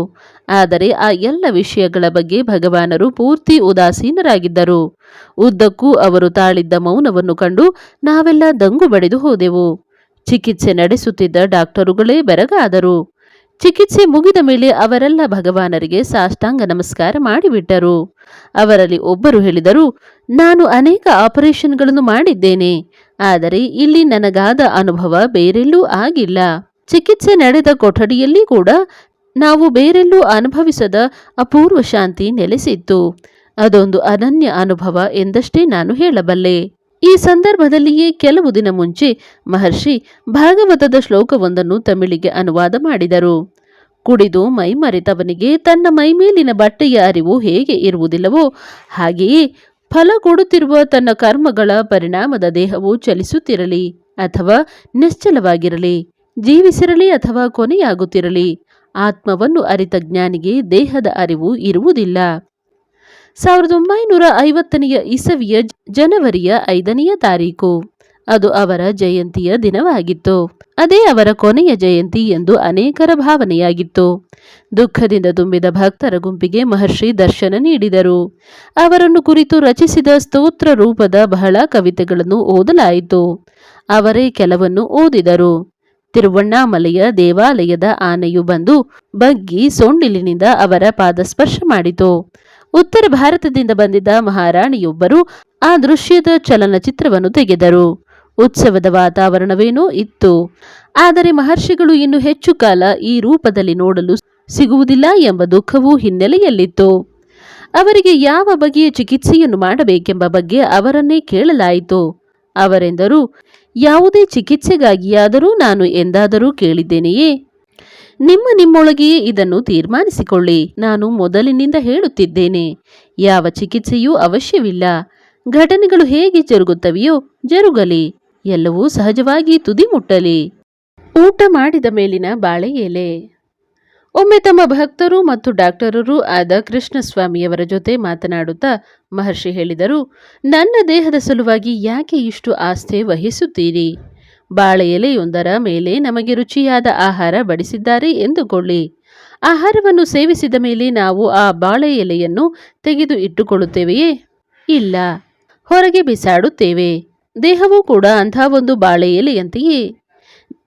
ಆದರೆ ಆ ಎಲ್ಲ ವಿಷಯಗಳ ಬಗ್ಗೆ ಭಗವಾನರು ಪೂರ್ತಿ ಉದಾಸೀನರಾಗಿದ್ದರು. ಉದ್ದಕ್ಕೂ ಅವರು ತಾಳಿದ್ದ ಮೌನವನ್ನು ಕಂಡು ನಾವೆಲ್ಲ ದಂಗು ಬಡಿದು ಹೋದೆವು. ಚಿಕಿತ್ಸೆ ನಡೆಸುತ್ತಿದ್ದ ಡಾಕ್ಟರುಗಳೇ ಬೆರಗಾದರು. ಚಿಕಿತ್ಸೆ ಮುಗಿದ ಮೇಲೆ ಅವರೆಲ್ಲ ಭಗವಾನರಿಗೆ ಸಾಷ್ಟಾಂಗ ನಮಸ್ಕಾರ ಮಾಡಿಬಿಟ್ಟರು. ಅವರಲ್ಲಿ ಒಬ್ಬರು ಹೇಳಿದರು, ನಾನು ಅನೇಕ ಆಪರೇಷನ್ಗಳನ್ನು ಮಾಡಿದ್ದೇನೆ, ಆದರೆ ಇಲ್ಲಿ ನನಗಾದ ಅನುಭವ ಬೇರೆಲ್ಲೂ ಆಗಿಲ್ಲ. ಚಿಕಿತ್ಸೆ ನಡೆದ ಕೊಠಡಿಯಲ್ಲಿ ಕೂಡ ನಾವು ಬೇರೆಲ್ಲೂ ಅನುಭವಿಸದ ಅಪೂರ್ವ ಶಾಂತಿ ನೆಲೆಸಿತ್ತು. ಅದೊಂದು ಅನನ್ಯ ಅನುಭವ ಎಂದಷ್ಟೇ ನಾನು ಹೇಳಬಲ್ಲೆ. ಈ ಸಂದರ್ಭದಲ್ಲಿಯೇ ಕೆಲವು ದಿನ ಮುಂಚೆ ಮಹರ್ಷಿ ಭಾಗವತದ ಶ್ಲೋಕವೊಂದನ್ನು ತಮಿಳಿಗೆ ಅನುವಾದ ಮಾಡಿದರು. ಕುಡಿದು ಮೈ ಮರೆತವನಿಗೆ ತನ್ನ ಮೈಮೇಲಿನ ಬಟ್ಟೆಯ ಅರಿವು ಹೇಗೆ ಇರುವುದಿಲ್ಲವೋ ಹಾಗೆಯೇ ಫಲ ಕೊಡುತ್ತಿರುವ ತನ್ನ ಕರ್ಮಗಳ ಪರಿಣಾಮದ ದೇಹವು ಚಲಿಸುತ್ತಿರಲಿ ಅಥವಾ ನಿಶ್ಚಲವಾಗಿರಲಿ, ಜೀವಿಸಿರಲಿ ಅಥವಾ ಕೊನೆಯಾಗುತ್ತಿರಲಿ, ಆತ್ಮವನ್ನು ಅರಿತ ಜ್ಞಾನಿಗೆ ದೇಹದ ಅರಿವು ಇರುವುದಿಲ್ಲ. ಸಾವಿರದ ಒಂಬೈನೂರ ಐವತ್ತನೆಯ ಇಸವಿಯ ಜನವರಿಯ ಐದನೆಯ ತಾರೀಕು. ಅದು ಅವರ ಜಯಂತಿಯ ದಿನವಾಗಿತ್ತು. ಅದೇ ಅವರ ಕೊನೆಯ ಜಯಂತಿ ಎಂದು ಅನೇಕರ ಭಾವನೆಯಾಗಿತ್ತು. ದುಃಖದಿಂದ ತುಂಬಿದ ಭಕ್ತರ ಗುಂಪಿಗೆ ಮಹರ್ಷಿ ದರ್ಶನ ನೀಡಿದರು. ಅವರನ್ನು ಕುರಿತು ರಚಿಸಿದ ಸ್ತೋತ್ರ ರೂಪದ ಬಹಳ ಕವಿತೆಗಳನ್ನು ಓದಲಾಯಿತು. ಅವರೇ ಕೆಲವನ್ನು ಓದಿದರು. ತಿರುವಣ್ಣಾಮಲೆಯ ದೇವಾಲಯದ ಆನೆಯು ಬಂದು ಬಗ್ಗಿ ಸೊಂಡಿಲಿನಿಂದ ಅವರ ಪಾದಸ್ಪರ್ಶ ಮಾಡಿತು. ಉತ್ತರ ಭಾರತದಿಂದ ಬಂದಿದ್ದ ಮಹಾರಾಣಿಯೊಬ್ಬರು ಆ ದೃಶ್ಯದ ಚಲನಚಿತ್ರವನ್ನು ತೆಗೆದರು. ಉತ್ಸವದ ವಾತಾವರಣವೇನೋ ಇತ್ತು. ಆದರೆ ಮಹರ್ಷಿಗಳು ಇನ್ನು ಹೆಚ್ಚು ಕಾಲ ಈ ರೂಪದಲ್ಲಿ ನೋಡಲು ಸಿಗುವುದಿಲ್ಲ ಎಂಬ ದುಃಖವೂ ಹಿನ್ನೆಲೆಯಲ್ಲಿತ್ತು. ಅವರಿಗೆ ಯಾವ ಬಗೆಯ ಚಿಕಿತ್ಸೆಯನ್ನು ಮಾಡಬೇಕೆಂಬ ಬಗ್ಗೆ ಅವರನ್ನೇ ಕೇಳಲಾಯಿತು. ಅವರೆಂದರು, ಯಾವುದೇ ಚಿಕಿತ್ಸೆಗಾಗಿಯಾದರೂ ನಾನು ಎಂದಾದರೂ ಕೇಳಿದ್ದೇನೆಯೇ? ನಿಮ್ಮ ನಿಮ್ಮೊಳಗೆಯೇ ಇದನ್ನು ತೀರ್ಮಾನಿಸಿಕೊಳ್ಳಿ. ನಾನು ಮೊದಲಿನಿಂದ ಹೇಳುತ್ತಿದ್ದೇನೆ. ಯಾವ ಚಿಕಿತ್ಸೆಯೂ ಅವಶ್ಯವಿಲ್ಲ. ಘಟನೆಗಳು ಹೇಗೆ ಜರುಗುತ್ತವೆಯೋ ಜರುಗಲಿ, ಎಲ್ಲವೂ ಸಹಜವಾಗಿ ತುದಿ ಮುಟ್ಟಲಿ ಊಟ ಮಾಡಿದ ಮೇಲಿನ ಬಾಳೆ ಎಲೆ. ಒಮ್ಮೆ ತಮ್ಮ ಭಕ್ತರು ಮತ್ತು ಡಾಕ್ಟರರು ಆದ ಕೃಷ್ಣಸ್ವಾಮಿಯವರ ಜೊತೆ ಮಾತನಾಡುತ್ತಾ ಮಹರ್ಷಿ ಹೇಳಿದರು, ನನ್ನ ದೇಹದ ಸಲುವಾಗಿ ಯಾಕೆ ಇಷ್ಟು ಆಸ್ಥೆ ವಹಿಸುತ್ತೀರಿ? ಬಾಳೆ ಎಲೆಯೊಂದರ ಮೇಲೆ ನಮಗೆ ರುಚಿಯಾದ ಆಹಾರ ಬಡಿಸಿದ್ದಾರೆ ಎಂದುಕೊಳ್ಳಿ. ಆಹಾರವನ್ನು ಸೇವಿಸಿದ ಮೇಲೆ ನಾವು ಆ ಬಾಳೆ ಎಲೆಯನ್ನು ತೆಗೆದು ಇಟ್ಟುಕೊಳ್ಳುತ್ತೇವೆಯೇ? ಇಲ್ಲ. ಹೊರಗೆ ಬಿಸಾಡುತ್ತೇವೆ. ದೇಹವೂ ಕೂಡ ಅಂಥ ಒಂದು ಬಾಳೆ ಎಲೆಯಂತೆಯೇ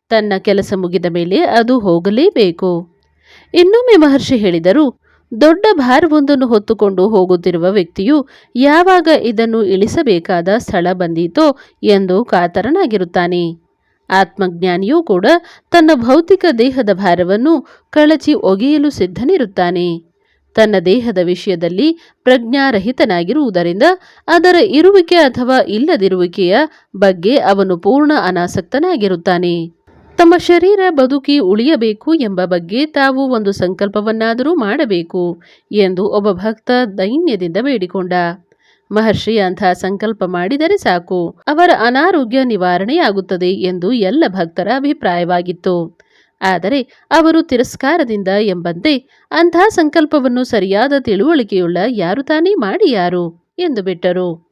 ತನ್ನ ಕೆಲಸ ಮುಗಿದ ಮೇಲೆ ಅದು ಹೋಗಲೇಬೇಕು. ಇನ್ನೊಮ್ಮೆ ಮಹರ್ಷಿ ಹೇಳಿದರು, ದೊಡ್ಡ ಭಾರವೊಂದನ್ನು ಹೊತ್ತುಕೊಂಡು ಹೋಗುತ್ತಿರುವ ವ್ಯಕ್ತಿಯು ಯಾವಾಗ ಇದನ್ನು ಇಳಿಸಬೇಕಾದ ಸ್ಥಳ ಬಂದೀತೋ ಎಂದು ಕಾತರನಾಗಿರುತ್ತಾನೆ. ಆತ್ಮಜ್ಞಾನಿಯೂ ಕೂಡ ತನ್ನ ಭೌತಿಕ ದೇಹದ ಭಾರವನ್ನು ಕಳಚಿ ಒಗೆಯಲು ಸಿದ್ಧನಿರುತ್ತಾನೆ. ತನ್ನ ದೇಹದ ವಿಷಯದಲ್ಲಿ ಪ್ರಜ್ಞಾರಹಿತನಾಗಿರುವುದರಿಂದ ಅದರ ಇರುವಿಕೆ ಅಥವಾ ಇಲ್ಲದಿರುವಿಕೆಯ ಬಗ್ಗೆ ಅವನು ಪೂರ್ಣ ಅನಾಸಕ್ತನಾಗಿರುತ್ತಾನೆ. ತಮ್ಮ ಶರೀರ ಬದುಕಿ ಉಳಿಯಬೇಕು ಎಂಬ ಬಗ್ಗೆ ತಾವು ಒಂದು ಸಂಕಲ್ಪವನ್ನಾದರೂ ಮಾಡಬೇಕು ಎಂದು ಒಬ್ಬ ಭಕ್ತ ದೈನ್ಯದಿಂದ ಬೇಡಿಕೊಂಡ. ಮಹರ್ಷಿ ಅಂಥ ಸಂಕಲ್ಪ ಮಾಡಿದರೆ ಸಾಕು, ಅವರ ಅನಾರೋಗ್ಯ ನಿವಾರಣೆಯಾಗುತ್ತದೆ ಎಂದು ಎಲ್ಲ ಭಕ್ತರ ಅಭಿಪ್ರಾಯವಾಗಿತ್ತು. ಆದರೆ ಅವರು ತಿರಸ್ಕಾರದಿಂದ ಎಂಬಂತೆ ಅಂಥ ಸಂಕಲ್ಪವನ್ನು ಸರಿಯಾದ ತಿಳುವಳಿಕೆಯುಳ್ಳ ಯಾರು ತಾನೇ ಮಾಡಿ ಯಾರು? ಎಂದು ಬಿಟ್ಟರು.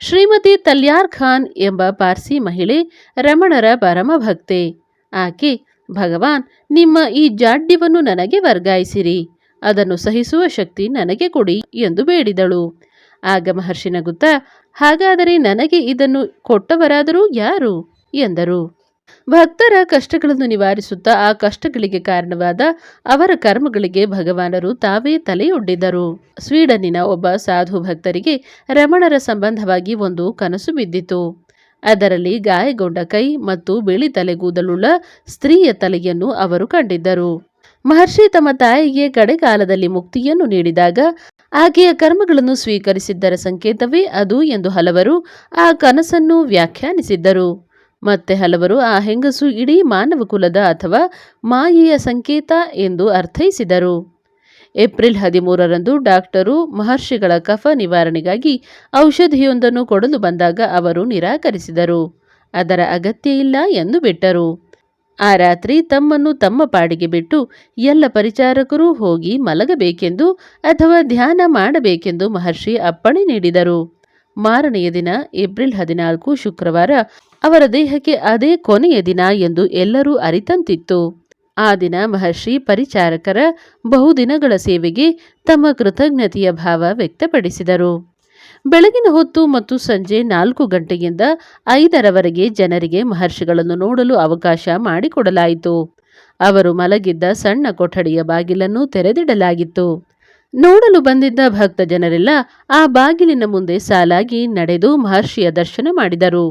ಶ್ರೀಮತಿ ತಲ್ಯಾರ್ ಖಾನ್ ಎಂಬ ಪಾರ್ಸಿ ಮಹಿಳೆ ರಮಣರ ಪರಮ ಭಕ್ತೆ. ಆಕೆ, ಭಗವಾನ್, ನಿಮ್ಮ ಈ ಜಾಡ್ಯವನ್ನು ನನಗೆ ವರ್ಗಾಯಿಸಿರಿ. ಅದನ್ನು ಸಹಿಸುವ ಶಕ್ತಿ ನನಗೆ ಕೊಡಿ ಎಂದು ಬೇಡಿದಳು. ಆಗ ಮಹರ್ಷಿ ನಗುತ್ತಾ, ಹಾಗಾದರೆ ನನಗೆ ಇದನ್ನು ಕೊಟ್ಟವರಾದರೂ ಯಾರು? ಎಂದರು. ಭಕ್ತರ ಕಷ್ಟಗಳನ್ನು ನಿವಾರಿಸುತ್ತಾ ಆ ಕಷ್ಟಗಳಿಗೆ ಕಾರಣವಾದ ಅವರ ಕರ್ಮಗಳಿಗೆ ಭಗವಾನರು ತಾವೇ ತಲೆಯೊಡ್ಡಿದರು. ಸ್ವೀಡನ್ನಿನ ಒಬ್ಬ ಸಾಧು ಭಕ್ತರಿಗೆ ರಮಣರ ಸಂಬಂಧವಾಗಿ ಒಂದು ಕನಸು ಬಿದ್ದಿತು. ಅದರಲ್ಲಿ ಗಾಯಗೊಂಡ ಕೈ ಮತ್ತು ಬಿಳಿ ತಲೆಗೂದಲುಳ್ಳ ಸ್ತ್ರೀಯ ತಲೆಯನ್ನು ಅವರು ಕಂಡಿದ್ದರು. ಮಹರ್ಷಿ ತಮ್ಮ ತಾಯಿಗೆ ಕಡೆಗಾಲದಲ್ಲಿ ಮುಕ್ತಿಯನ್ನು ನೀಡಿದಾಗ ಆಕೆಯ ಕರ್ಮಗಳನ್ನು ಸ್ವೀಕರಿಸಿದ್ದರ ಸಂಕೇತವೇ ಅದು ಎಂದು ಹಲವರು ಆ ಕನಸನ್ನು ವ್ಯಾಖ್ಯಾನಿಸಿದ್ದರು. ಮತ್ತೆ ಹಲವರು ಆ ಹೆಂಗಸು ಇಡೀ ಮಾನವ ಕುಲದ ಅಥವಾ ಮಾಯೆಯ ಸಂಕೇತ ಎಂದು ಅರ್ಥೈಸಿದರು. ಏಪ್ರಿಲ್ ಹದಿಮೂರರಂದು ಡಾಕ್ಟರು, ಮಹರ್ಷಿಗಳ ಕಫ ನಿವಾರಣೆಗಾಗಿ ಔಷಧಿಯೊಂದನ್ನು ಕೊಡಲು ಬಂದಾಗ ಅವರು ನಿರಾಕರಿಸಿದರು. ಅದರ ಅಗತ್ಯ ಇಲ್ಲ ಎಂದು ಬಿಟ್ಟರು. ಆ ರಾತ್ರಿ ತಮ್ಮನ್ನು ತಮ್ಮ ಪಾಡಿಗೆ ಬಿಟ್ಟು ಎಲ್ಲ ಪರಿಚಾರಕರು ಹೋಗಿ ಮಲಗಬೇಕೆಂದು ಅಥವಾ ಧ್ಯಾನ ಮಾಡಬೇಕೆಂದು ಮಹರ್ಷಿ ಅಪ್ಪಣೆ ನೀಡಿದರು. ಮಾರನೆಯ ದಿನ, ಏಪ್ರಿಲ್ ಹದಿನಾಲ್ಕು, ಶುಕ್ರವಾರ, ಅವರ ದೇಹಕ್ಕೆ ಅದೇ ಕೊನೆಯ ದಿನ ಎಂದು ಎಲ್ಲರೂ ಅರಿತಂತಿತ್ತು. ಆ ದಿನ ಮಹರ್ಷಿ ಪರಿಚಾರಕರ ಬಹುದಿನಗಳ ಸೇವೆಗೆ ತಮ್ಮ ಕೃತಜ್ಞತೆಯ ಭಾವ ವ್ಯಕ್ತಪಡಿಸಿದರು. ಬೆಳಗಿನ ಹೊತ್ತು ಮತ್ತು ಸಂಜೆ ನಾಲ್ಕು ಗಂಟೆಯಿಂದ ಐದರವರೆಗೆ ಜನರಿಗೆ ಮಹರ್ಷಿಗಳನ್ನು ನೋಡಲು ಅವಕಾಶ ಮಾಡಿಕೊಡಲಾಯಿತು. ಅವರು ಮಲಗಿದ್ದ ಸಣ್ಣ ಕೊಠಡಿಯ ಬಾಗಿಲನ್ನು ತೆರೆದಿಡಲಾಗಿತ್ತು. ನೋಡಲು ಬಂದಿದ್ದ ಭಕ್ತ ಜನರೆಲ್ಲ ಆ ಬಾಗಿಲಿನ ಮುಂದೆ ಸಾಲಾಗಿ ನಡೆದು ಮಹರ್ಷಿಯ ದರ್ಶನ ಮಾಡಿದರು.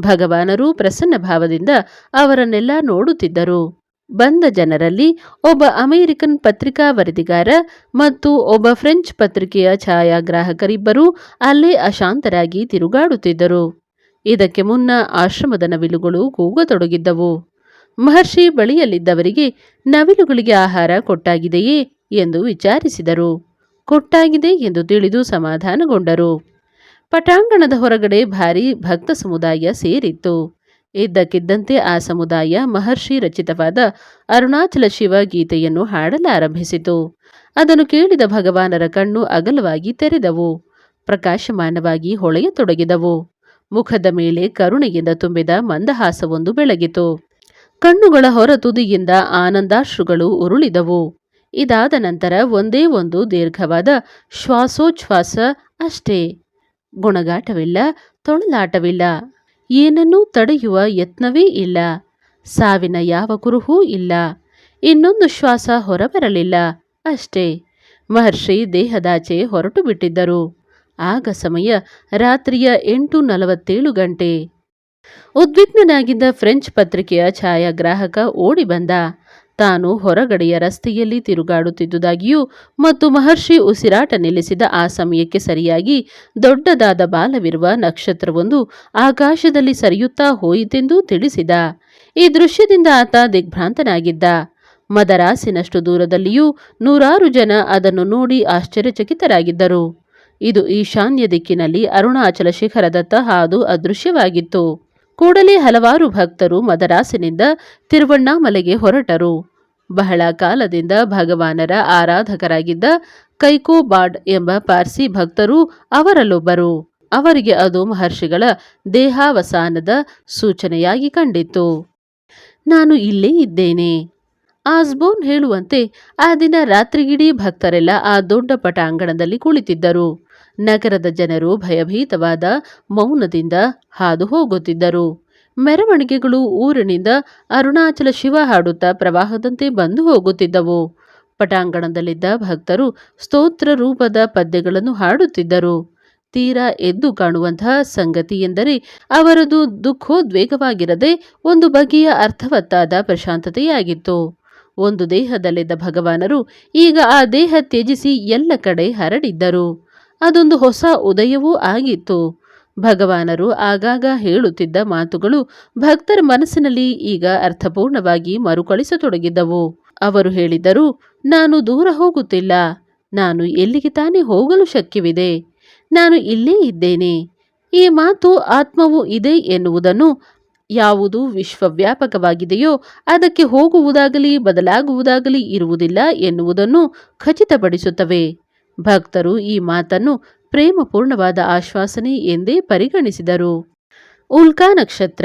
ಭಗವಾನರು ಪ್ರಸನ್ನ ಭಾವದಿಂದ ಅವರನ್ನೆಲ್ಲ ನೋಡುತ್ತಿದ್ದರು. ಬಂದ ಜನರಲ್ಲಿ ಒಬ್ಬ ಅಮೆರಿಕನ್ ಪತ್ರಿಕಾ ವರದಿಗಾರ ಮತ್ತು ಒಬ್ಬ ಫ್ರೆಂಚ್ ಪತ್ರಿಕೆಯ ಛಾಯಾಗ್ರಾಹಕರಿಬ್ಬರೂ ಅಲ್ಲೇ ಅಶಾಂತರಾಗಿ ತಿರುಗಾಡುತ್ತಿದ್ದರು. ಇದಕ್ಕೆ ಮುನ್ನ ಆಶ್ರಮದ ನವಿಲುಗಳು ಕೂಗತೊಡಗಿದ್ದವು. ಮಹರ್ಷಿ ಬಳಿಯಲ್ಲಿದ್ದವರಿಗೆ ನವಿಲುಗಳಿಗೆ ಆಹಾರ ಕೊಟ್ಟಾಗಿದೆಯೇ ಎಂದು ವಿಚಾರಿಸಿದರು. ಕೊಟ್ಟಾಗಿದೆ ಎಂದು ತಿಳಿದು ಸಮಾಧಾನಗೊಂಡರು. ಪಟಾಂಗಣದ ಹೊರಗಡೆ ಭಾರಿ ಭಕ್ತ ಸಮುದಾಯ ಸೇರಿತ್ತು. ಇದ್ದಕ್ಕಿದ್ದಂತೆ ಆ ಸಮುದಾಯ ಮಹರ್ಷಿ ರಚಿತವಾದ ಅರುಣಾಚಲ ಶಿವ ಗೀತೆಯನ್ನು ಹಾಡಲಾರಂಭಿಸಿತು. ಅದನ್ನು ಕೇಳಿದ ಭಗವಾನರ ಕಣ್ಣು ಅಗಲವಾಗಿ ತೆರೆದವು. ಪ್ರಕಾಶಮಾನವಾಗಿ ಹೊಳೆಯತೊಡಗಿದವು ಮುಖದ ಮೇಲೆ ಕರುಣೆಯಿಂದ ತುಂಬಿದ ಮಂದಹಾಸವೊಂದು ಬೆಳಗಿತು. ಕಣ್ಣುಗಳ ಹೊರತುದಿಯಿಂದ ಆನಂದಾಶ್ರುಗಳು ಉರುಳಿದವು. ಇದಾದ ನಂತರ ಒಂದೇ ಒಂದು ದೀರ್ಘವಾದ ಶ್ವಾಸೋಚ್ಛ್ವಾಸ ಅಷ್ಟೇ. ಗುಣಗಾಟವಿಲ್ಲ ತೊಳಲಾಟವಿಲ್ಲ ಏನನ್ನೂ ತಡೆಯುವ ಯತ್ನವೇ ಇಲ್ಲ. ಸಾವಿನ ಯಾವ ಕುರುಹೂ ಇಲ್ಲ. ಇನ್ನೊಂದು ಶ್ವಾಸ ಹೊರಬರಲಿಲ್ಲ ಅಷ್ಟೇ. ಮಹರ್ಷಿ ದೇಹದಾಚೆ ಹೊರಟು ಬಿಟ್ಟಿದ್ದರು. ಆಗ ಸಮಯ ರಾತ್ರಿಯ ಎಂಟು ನಲವತ್ತೇಳು ಗಂಟೆ. ಉದ್ವಿಗ್ನನಾಗಿದ್ದ ಫ್ರೆಂಚ್ ಪತ್ರಿಕೆಯ ಛಾಯಾಗ್ರಾಹಕ ಓಡಿ ಬಂದ. ತಾನು ಹೊರಗಡೆಯ ರಸ್ತೆಯಲ್ಲಿ ತಿರುಗಾಡುತ್ತಿದ್ದುದಾಗಿಯೂ ಮತ್ತು ಮಹರ್ಷಿ ಉಸಿರಾಟ ನಿಲ್ಲಿಸಿದ ಆ ಸಮಯಕ್ಕೆ ಸರಿಯಾಗಿ ದೊಡ್ಡದಾದ ಬಾಲವಿರುವ ನಕ್ಷತ್ರವೊಂದು ಆಕಾಶದಲ್ಲಿ ಸರಿಯುತ್ತಾ ಹೋಯಿತೆಂದೂ ತಿಳಿಸಿದ. ಈ ದೃಶ್ಯದಿಂದ ಆತ ದಿಗ್ಭ್ರಾಂತನಾಗಿದ್ದ. ಮದರಾಸಿನಷ್ಟು ದೂರದಲ್ಲಿಯೂ ನೂರಾರು ಜನ ಅದನ್ನು ನೋಡಿ ಆಶ್ಚರ್ಯಚಕಿತರಾಗಿದ್ದರು. ಇದು ಈಶಾನ್ಯ ದಿಕ್ಕಿನಲ್ಲಿ ಅರುಣಾಚಲ ಶಿಖರದತ್ತ ಹಾದು ಅದೃಶ್ಯವಾಗಿತ್ತು. ಕೂಡಲೇ ಹಲವಾರು ಭಕ್ತರು ಮದರಾಸಿನಿಂದ ತಿರುವಣ್ಣಾಮಲೆಗೆ ಹೊರಟರು. ಬಹಳ ಕಾಲದಿಂದ ಭಗವಾನರ ಆರಾಧಕರಾಗಿದ್ದ ಕೈಕೋಬಾಡ್ ಎಂಬ ಪಾರ್ಸಿ ಭಕ್ತರು ಅವರಲ್ಲೊಬ್ಬರು. ಅವರಿಗೆ ಅದು ಮಹರ್ಷಿಗಳ ದೇಹಾವಸಾನದ ಸೂಚನೆಯಾಗಿ ಕಂಡಿತ್ತು. ನಾನು ಇಲ್ಲೇ ಇದ್ದೇನೆ. ಆಸ್ಬೋನ್ ಹೇಳುವಂತೆ ಆ ದಿನ ರಾತ್ರಿಗಿಡೀ ಭಕ್ತರೆಲ್ಲ ಆ ದೊಡ್ಡ ಪಟಾಂಗಣದಲ್ಲಿ ಕುಳಿತಿದ್ದರು. ನಗರದ ಜನರು ಭಯಭೀತವಾದ ಮೌನದಿಂದ ಹಾದು ಹೋಗುತ್ತಿದ್ದರು ಮೆರವಣಿಗೆಗಳು ಊರಿನಿಂದ ಅರುಣಾಚಲ ಶಿವ ಹಾಡುತ್ತಾ ಪ್ರವಾಹದಂತೆ ಬಂದು ಹೋಗುತ್ತಿದ್ದವು. ಪಟಾಂಗಣದಲ್ಲಿದ್ದ ಭಕ್ತರು ಸ್ತೋತ್ರ ರೂಪದ ಪದ್ಯಗಳನ್ನು ಹಾಡುತ್ತಿದ್ದರು. ತೀರಾ ಎದ್ದು ಕಾಣುವಂತಹ ಸಂಗತಿ ಎಂದರೆ ಅವರದು ದುಃಖೋದ್ವೇಗವಾಗಿರದೆ ಒಂದು ಬಗೆಯ ಅರ್ಥವತ್ತಾದ ಪ್ರಶಾಂತತೆಯಾಗಿತ್ತು. ಒಂದು ದೇಹದಲ್ಲಿದ್ದ ಭಗವಾನರು ಈಗ ಆ ದೇಹ ತ್ಯಜಿಸಿ ಎಲ್ಲ ಕಡೆ ಹರಡಿದ್ದರು. ಅದೊಂದು ಹೊಸ ಉದಯವೂ ಆಗಿತ್ತು. ಭಗವಾನರು ಆಗಾಗ ಹೇಳುತ್ತಿದ್ದ ಮಾತುಗಳು ಭಕ್ತರ ಮನಸ್ಸಿನಲ್ಲಿ ಈಗ ಅರ್ಥಪೂರ್ಣವಾಗಿ ಮರುಕಳಿಸತೊಡಗಿದ್ದವು ಅವರು ಹೇಳಿದರು, ನಾನು ದೂರ ಹೋಗುತ್ತಿಲ್ಲ. ನಾನು ಎಲ್ಲಿಗೆ ತಾನೇ ಹೋಗಲು ಶಕ್ಯವಿದೆ? ನಾನು ಇಲ್ಲೇ ಇದ್ದೇನೆ. ಈ ಮಾತು ಆತ್ಮವು ಇದೆ ಎನ್ನುವುದನ್ನು ಯಾವುದು ವಿಶ್ವವ್ಯಾಪಕವಾಗಿದೆಯೋ ಅದಕ್ಕೆ ಹೋಗುವುದಾಗಲಿ, ಬದಲಾಗುವುದಾಗಲಿ ಇರುವುದಿಲ್ಲ ಎನ್ನುವುದನ್ನು ಖಚಿತಪಡಿಸುತ್ತವೆ. ಭಕ್ತರು ಈ ಮಾತನ್ನು ಪ್ರೇಮಪೂರ್ಣವಾದ ಆಶ್ವಾಸನೆ ಎಂದೇ ಪರಿಗಣಿಸಿದರು. ಉಲ್ಕಾ ನಕ್ಷತ್ರ.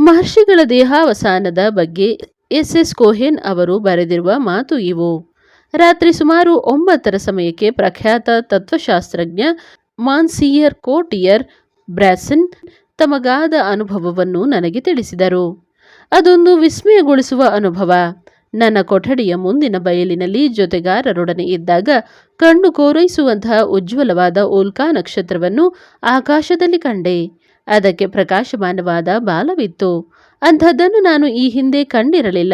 ಮಹರ್ಷಿಗಳ ದೇಹಾವಸಾನದ ಬಗ್ಗೆ ಎಸ್ ಎಸ್ ಕೋಹೆನ್ ಅವರು ಬರೆದಿರುವ ಮಾತು ಇವು. ರಾತ್ರಿ ಸುಮಾರು ಒಂಬತ್ತರ ಸಮಯಕ್ಕೆ ಪ್ರಖ್ಯಾತ ತತ್ವಶಾಸ್ತ್ರಜ್ಞ ಮಾನ್ಸಿಯರ್ ಕೋಟಿಯರ್ ಬ್ರಾಸನ್ ತಮಗಾದ ಅನುಭವವನ್ನು ನನಗೆ ತಿಳಿಸಿದರು. ಅದೊಂದು ವಿಸ್ಮಯಗೊಳಿಸುವ ಅನುಭವ. ನನ್ನ ಕೊಠಡಿಯ ಮುಂದಿನ ಬಯಲಿನಲ್ಲಿ ಜೊತೆಗಾರರೊಡನೆ ಇದ್ದಾಗ ಕಣ್ಣು ಕೋರೈಸುವಂತಹ ಉಜ್ವಲವಾದ ಉಲ್ಕಾ ನಕ್ಷತ್ರವನ್ನು ಆಕಾಶದಲ್ಲಿ ಕಂಡೆ. ಅದಕ್ಕೆ ಪ್ರಕಾಶಮಾನವಾದ ಬಾಲವಿತ್ತು. ಅಂಥದ್ದನ್ನು ನಾನು ಈ ಹಿಂದೆ ಕಂಡಿರಲಿಲ್ಲ.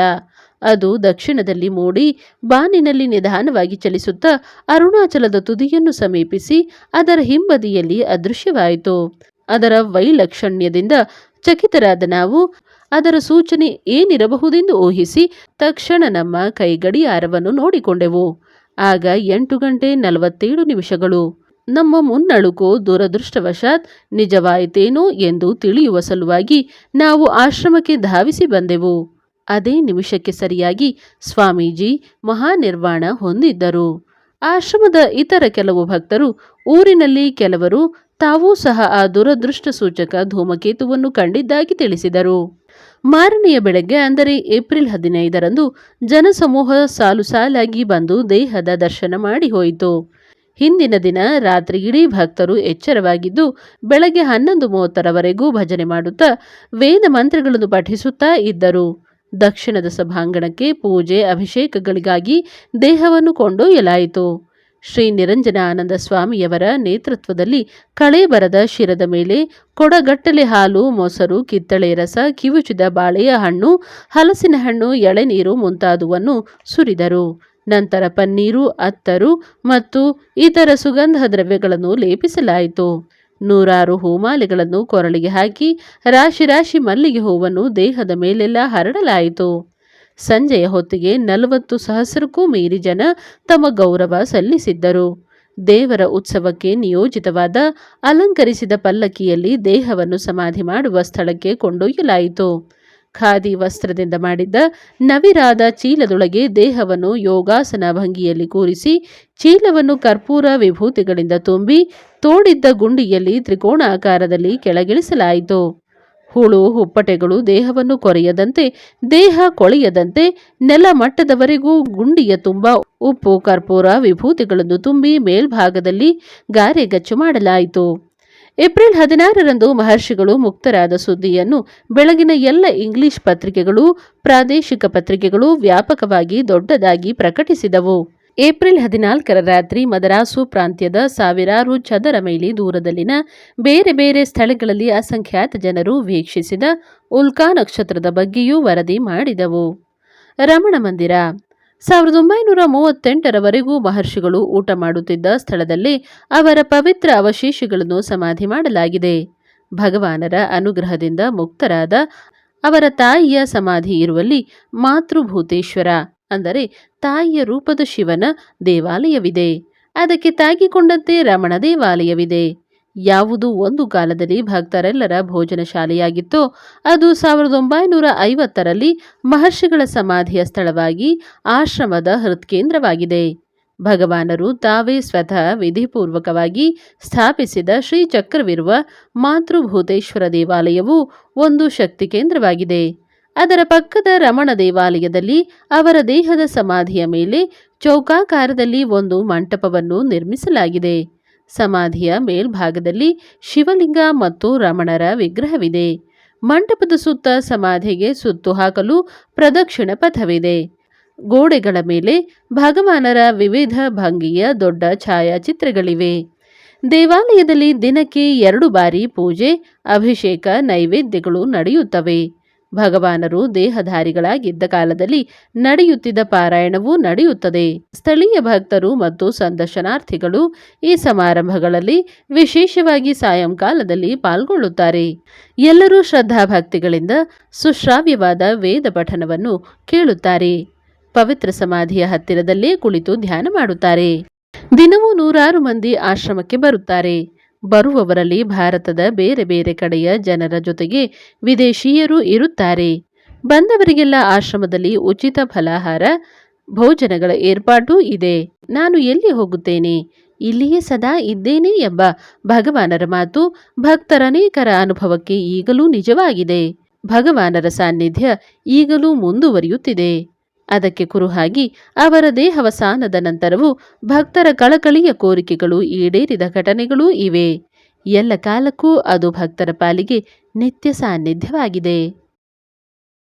ಅದು ದಕ್ಷಿಣದಲ್ಲಿ ಮೂಡಿ ಬಾನಿನಲ್ಲಿ ನಿಧಾನವಾಗಿ ಚಲಿಸುತ್ತಾ ಅರುಣಾಚಲದ ತುದಿಯನ್ನು ಸಮೀಪಿಸಿ ಅದರ ಹಿಂಬದಿಯಲ್ಲಿ ಅದೃಶ್ಯವಾಯಿತು. ಅದರ ವೈಲಕ್ಷಣ್ಯದಿಂದ ಚಕಿತರಾದ ನಾವು ಅದರ ಸೂಚನೆ ಏನಿರಬಹುದೆಂದು ಊಹಿಸಿ ತಕ್ಷಣ ನಮ್ಮ ಕೈಗಡಿಯಾರವನ್ನು ನೋಡಿಕೊಂಡೆವು. ಆಗ ಎಂಟು ಗಂಟೆ ನಲವತ್ತೇಳು ನಿಮಿಷಗಳು. ನಮ್ಮ ಮುನ್ನಳುಕು ದುರದೃಷ್ಟವಶಾತ್ ನಿಜವಾಯಿತೇನೋ ಎಂದು ತಿಳಿಯುವ ಸಲುವಾಗಿ ನಾವು ಆಶ್ರಮಕ್ಕೆ ಧಾವಿಸಿ ಬಂದೆವು. ಅದೇ ನಿಮಿಷಕ್ಕೆ ಸರಿಯಾಗಿ ಸ್ವಾಮೀಜಿ ಮಹಾನಿರ್ವಾಣ ಹೊಂದಿದ್ದರು. ಆಶ್ರಮದ ಇತರ ಕೆಲವು ಭಕ್ತರು ಊರಿನಲ್ಲಿ ಕೆಲವರು ತಾವೂ ಸಹ ಆ ದುರದೃಷ್ಟ ಸೂಚಕ ಧೂಮಕೇತುವನ್ನು ಕಂಡಿದ್ದಾಗಿ ತಿಳಿಸಿದರು. ಮಾರನೆಯ ಬೆಳಗ್ಗೆ, ಅಂದರೆ ಏಪ್ರಿಲ್ ಹದಿನೈದರಂದು, ಜನಸಮೂಹ ಸಾಲು ಸಾಲಾಗಿ ಬಂದು ದೇಹದ ದರ್ಶನ ಮಾಡಿ ಹೋಯಿತು. ಹಿಂದಿನ ದಿನ ರಾತ್ರಿ ಇಡೀ ಭಕ್ತರು ಎಚ್ಚರವಾಗಿದ್ದು, ಬೆಳಗ್ಗೆ ಹನ್ನೊಂದು ಮೂವತ್ತರವರೆಗೂ ಭಜನೆ ಮಾಡುತ್ತಾ, ವೇದ ಮಂತ್ರಗಳನ್ನು ಪಠಿಸುತ್ತಾ ಇದ್ದರು. ದಕ್ಷಿಣದ ಸಭಾಂಗಣಕ್ಕೆ ಪೂಜೆ, ಅಭಿಷೇಕಗಳಿಗಾಗಿ ದೇಹವನ್ನು ಕೊಂಡೊಯ್ಯಲಾಯಿತು. ಶ್ರೀ ನಿರಂಜನಾನಂದ ಸ್ವಾಮಿಯವರ ನೇತೃತ್ವದಲ್ಲಿ ಕಳೆಬರದ ಶಿರದ ಮೇಲೆ ಕೊಡಗಟ್ಟಲೆ ಹಾಲು, ಮೊಸರು, ಕಿತ್ತಳೆ ರಸ, ಕಿವುಚಿದ ಬಾಳೆಯ ಹಣ್ಣು, ಹಲಸಿನ ಹಣ್ಣು ಎಳೆನೀರು ಮುಂತಾದುವನ್ನು ಸುರಿದರು. ನಂತರ ಪನ್ನೀರು, ಅತ್ತರು ಮತ್ತು ಇತರ ಸುಗಂಧ ದ್ರವ್ಯಗಳನ್ನು ಲೇಪಿಸಲಾಯಿತು. ನೂರಾರು ಹೂಮಾಲೆಗಳನ್ನು ಕೊರಳಿಗೆ ಹಾಕಿ ರಾಶಿ ರಾಶಿ ಮಲ್ಲಿಗೆ ಹೂವನ್ನು ದೇಹದ ಮೇಲೆಲ್ಲ ಹರಡಲಾಯಿತು. ಸಂಜೆಯ ಹೊತ್ತಿಗೆ ನಲವತ್ತು ಸಹಸ್ರಕ್ಕೂ ಮೀರಿ ಜನ ತಮ್ಮ ಗೌರವ ಸಲ್ಲಿಸಿದ್ದರು. ದೇವರ ಉತ್ಸವಕ್ಕೆ ನಿಯೋಜಿತವಾದ, ಅಲಂಕರಿಸಿದ ಪಲ್ಲಕ್ಕಿಯಲ್ಲಿ ದೇಹವನ್ನು ಸಮಾಧಿ ಮಾಡುವ ಸ್ಥಳಕ್ಕೆ ಕೊಂಡೊಯ್ಯಲಾಯಿತು. ಖಾದಿ ವಸ್ತ್ರದಿಂದ ಮಾಡಿದ್ದ ನವಿರಾದ ಚೀಲದೊಳಗೆ ದೇಹವನ್ನು ಯೋಗಾಸನ ಭಂಗಿಯಲ್ಲಿ ಕೂರಿಸಿ, ಚೀಲವನ್ನು ಕರ್ಪೂರ ವಿಭೂತಿಗಳಿಂದ ತುಂಬಿ, ತೋಡಿದ್ದ ಗುಂಡಿಯಲ್ಲಿ ತ್ರಿಕೋಣಾಕಾರದಲ್ಲಿ ಕೆಳಗಿಳಿಸಲಾಯಿತು. ಹುಳು, ಹುಪ್ಪಟೆಗಳು ದೇಹವನ್ನು ಕೊರೆಯದಂತೆ, ದೇಹ ಕೊಳೆಯದಂತೆ, ನೆಲ ಮಟ್ಟದವರೆಗೂ ಗುಂಡಿಯ ತುಂಬ ಉಪ್ಪು, ಕರ್ಪೂರ, ವಿಭೂತಿಗಳನ್ನು ತುಂಬಿ ಮೇಲ್ಭಾಗದಲ್ಲಿ ಗಾರೆಗಚ್ಚು ಮಾಡಲಾಯಿತು. ಏಪ್ರಿಲ್ ಹದಿನಾರರಂದು ಮಹರ್ಷಿಗಳು ಮುಕ್ತರಾದ ಸುದ್ದಿಯನ್ನು, ಬೆಳಗಿನ ಎಲ್ಲ ಇಂಗ್ಲಿಷ್ ಪತ್ರಿಕೆಗಳು, ಪ್ರಾದೇಶಿಕ ಪತ್ರಿಕೆಗಳು ವ್ಯಾಪಕವಾಗಿ ದೊಡ್ಡದಾಗಿ ಪ್ರಕಟಿಸಿದವು. ಏಪ್ರಿಲ್ ಹದಿನಾಲ್ಕರ ರಾತ್ರಿ ಮದರಾಸು ಪ್ರಾಂತ್ಯದ ಸಾವಿರಾರು ಚದರ ಮೈಲಿ ದೂರದಲ್ಲಿನ ಬೇರೆ ಬೇರೆ ಸ್ಥಳಗಳಲ್ಲಿ ಅಸಂಖ್ಯಾತ ಜನರು ವೀಕ್ಷಿಸಿದ ಉಲ್ಕಾ ನಕ್ಷತ್ರದ ಬಗ್ಗೆಯೂ ವರದಿ ಮಾಡಿದವು. ರಮಣ ಮಂದಿರ. ಸಾವಿರದ ಒಂಬೈನೂರ ಮೂವತ್ತೆಂಟರವರೆಗೂ ಮಹರ್ಷಿಗಳು ಊಟ ಮಾಡುತ್ತಿದ್ದ ಸ್ಥಳದಲ್ಲಿ ಅವರ ಪವಿತ್ರ ಅವಶೇಷಗಳನ್ನು ಸಮಾಧಿ ಮಾಡಲಾಗಿದೆ. ಭಗವಾನರ ಅನುಗ್ರಹದಿಂದ ಮುಕ್ತರಾದ ಅವರ ತಾಯಿಯ ಸಮಾಧಿ ಇರುವಲ್ಲಿ ಮಾತೃಭೂತೇಶ್ವರ. ಅಂದರೆ ತಾಯಿಯ ರೂಪದ ಶಿವನ ದೇವಾಲಯವಿದೆ. ಅದಕ್ಕೆ ತಾಗಿಕೊಂಡಂತೆ ರಮಣ ದೇವಾಲಯವಿದೆ. ಯಾವುದು ಒಂದು ಕಾಲದಲ್ಲಿ ಭಕ್ತರೆಲ್ಲರ ಭೋಜನ ಶಾಲೆಯಾಗಿತ್ತೋ, ಅದು ಸಾವಿರದ ಒಂಬೈನೂರ ಐವತ್ತರಲ್ಲಿ ಮಹರ್ಷಿಗಳ ಸಮಾಧಿಯ ಸ್ಥಳವಾಗಿ ಆಶ್ರಮದ ಹೃತ್ಕೇಂದ್ರವಾಗಿದೆ. ಭಗವಾನರು ತಾವೇ ಸ್ವತಃ ವಿಧಿಪೂರ್ವಕವಾಗಿ ಸ್ಥಾಪಿಸಿದ ಶ್ರೀ ಚಕ್ರವಿರುವ ಮಾತೃಭೂತೇಶ್ವರ ದೇವಾಲಯವು ಒಂದು ಶಕ್ತಿ ಕೇಂದ್ರವಾಗಿದೆ. ಅದರ ಪಕ್ಕದ ರಮಣ ದೇವಾಲಯದಲ್ಲಿ ಅವರ ದೇಹದ ಸಮಾಧಿಯ ಮೇಲೆ ಚೌಕಾಕಾರದಲ್ಲಿ ಒಂದು ಮಂಟಪವನ್ನು ನಿರ್ಮಿಸಲಾಗಿದೆ. ಸಮಾಧಿಯ ಮೇಲ್ಭಾಗದಲ್ಲಿ ಶಿವಲಿಂಗ ಮತ್ತು ರಮಣರ ವಿಗ್ರಹವಿದೆ. ಮಂಟಪದ ಸುತ್ತ ಸಮಾಧಿಗೆ ಸುತ್ತು ಹಾಕಲು ಪ್ರದಕ್ಷಿಣ ಪಥವಿದೆ. ಗೋಡೆಗಳ ಮೇಲೆ ಭಗವಾನರ ವಿವಿಧ ಭಂಗಿಯ ದೊಡ್ಡ ಛಾಯಾಚಿತ್ರಗಳಿವೆ. ದೇವಾಲಯದಲ್ಲಿ ದಿನಕ್ಕೆ ಎರಡು ಬಾರಿ ಪೂಜೆ, ಅಭಿಷೇಕ, ನೈವೇದ್ಯಗಳು ನಡೆಯುತ್ತವೆ. ಭಗವಾನರು ದೇಹಧಾರಿಗಳಾಗಿದ್ದ ಕಾಲದಲ್ಲಿ ನಡೆಯುತ್ತಿದ್ದ ಪಾರಾಯಣವೂ ನಡೆಯುತ್ತದೆ. ಸ್ಥಳೀಯ ಭಕ್ತರು ಮತ್ತು ಸಂದರ್ಶನಾರ್ಥಿಗಳು ಈ ಸಮಾರಂಭಗಳಲ್ಲಿ ವಿಶೇಷವಾಗಿ ಸಾಯಂಕಾಲದಲ್ಲಿ ಪಾಲ್ಗೊಳ್ಳುತ್ತಾರೆ. ಎಲ್ಲರೂ ಶ್ರದ್ಧಾಭಕ್ತಿಗಳಿಂದ ಸುಶ್ರಾವ್ಯವಾದ ವೇದ ಪಠನವನ್ನು ಕೇಳುತ್ತಾರೆ. ಪವಿತ್ರ ಸಮಾಧಿಯ ಹತ್ತಿರದಲ್ಲೇ ಕುಳಿತು ಧ್ಯಾನ ಮಾಡುತ್ತಾರೆ. ದಿನವೂ ನೂರಾರು ಮಂದಿ ಆಶ್ರಮಕ್ಕೆ ಬರುತ್ತಾರೆ. ಬರುವವರಲ್ಲಿ ಭಾರತದ ಬೇರೆ ಬೇರೆ ಕಡೆಯ ಜನರ ಜೊತೆಗೆ ವಿದೇಶೀಯರು ಇರುತ್ತಾರೆ. ಬಂದವರಿಗೆಲ್ಲ ಆಶ್ರಮದಲ್ಲಿ ಉಚಿತ ಫಲಾಹಾರ, ಭೋಜನಗಳ ಏರ್ಪಾಟು ಇದೆ. ನಾನು ಎಲ್ಲಿ ಹೋಗುತ್ತೇನೆ? ಇಲ್ಲಿಯೇ ಸದಾ ಇದ್ದೇನೆ ಎಂಬ ಭಗವಾನರ ಮಾತು ಭಕ್ತರನೇಕರ ಅನುಭವಕ್ಕೆ ಈಗಲೂ ನಿಜವಾಗಿದೆ. ಭಗವಾನರ ಸಾನ್ನಿಧ್ಯ ಈಗಲೂ ಮುಂದುವರಿಯುತ್ತಿದೆ. ಅದಕ್ಕೆ ಕುರುಹಾಗಿ ಅವರ ದೇಹವಸಾನದ ನಂತರವೂ ಭಕ್ತರ ಕಳಕಳಿಯ ಕೋರಿಕೆಗಳು ಈಡೇರಿದ ಘಟನೆಗಳೂ ಇವೆ. ಎಲ್ಲ ಕಾಲಕ್ಕೂ ಅದು ಭಕ್ತರ ಪಾಲಿಗೆ ನಿತ್ಯ ಸಾನ್ನಿಧ್ಯವಾಗಿದೆ.